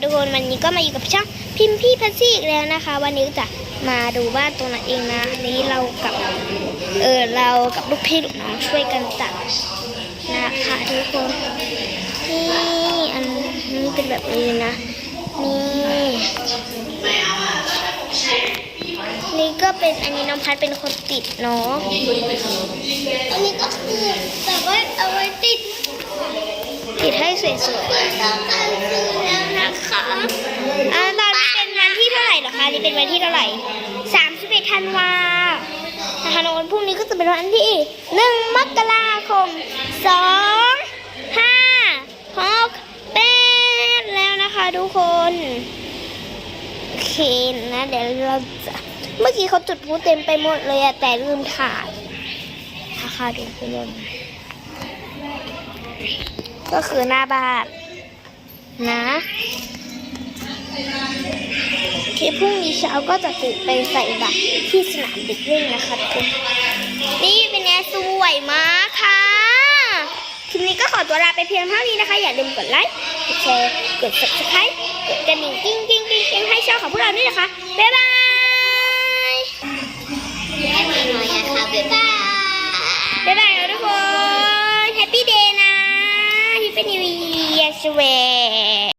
ทุกคนวันนี้ก็มาอยู่กับช่องพิมพ์พี่พัซซี่อีกแล้วนะคะ วันนี้จะมาดูบ้านตรงนั้นเองนะอันนี้เรากับเออเรากับลูกพี่ลูกน้องช่วยกันตัดนะคะทุกคนนี่อันนี้เป็นแบบนี้เลยนะนี่นี่ก็เป็นอันนี้น้องพัดเป็นคนติดเนาะอันนี้ก็คือแบบว่าเอาไว้ติดติดให้สวยๆแล้วนะคะ อ่าตอนนี้เป็นวันที่เท่าไหร่เหรอคะนี่เป็นวันที่เท่าไหร่สามสิบเอ็ดธันวานะคะวันพรุ่งนี้ก็จะเป็นวันที่หนึ่งมกราคมสองห้าหกแปดแล้วนะคะทุกคนโอเคนะเดี๋ยวเราจะเมื่อกี้เขาจุดพลุเต็มไปหมดเลยอะแต่ลืมถ่ายนะคะดูไปเลยก็คือหน้าบ้านนะ ที่พรุ่งนี้เช้าก็จะตื่นไปใส่บัตรที่สนามเด็กเล่นนะคะทุกคนนี่เป็นไงสวยมากค่ะคลิปนี้ก็ขอตัวลาไปเพียงเท่านี้นะคะ อย่าลืมกดไลค์กดแชร์กด subscribe กดกระดิ่งกิ้งกิ้งกิ้งกิ้งให้ช่องของพวกเราด้วยนะคะ บ๊ายบายให้มีหน่อยอะค่ะบ๊ายบายบ๊ายบายนะทุกคนแฮปปี้เดย์นะแฮปปี้นิวเยียร์สเว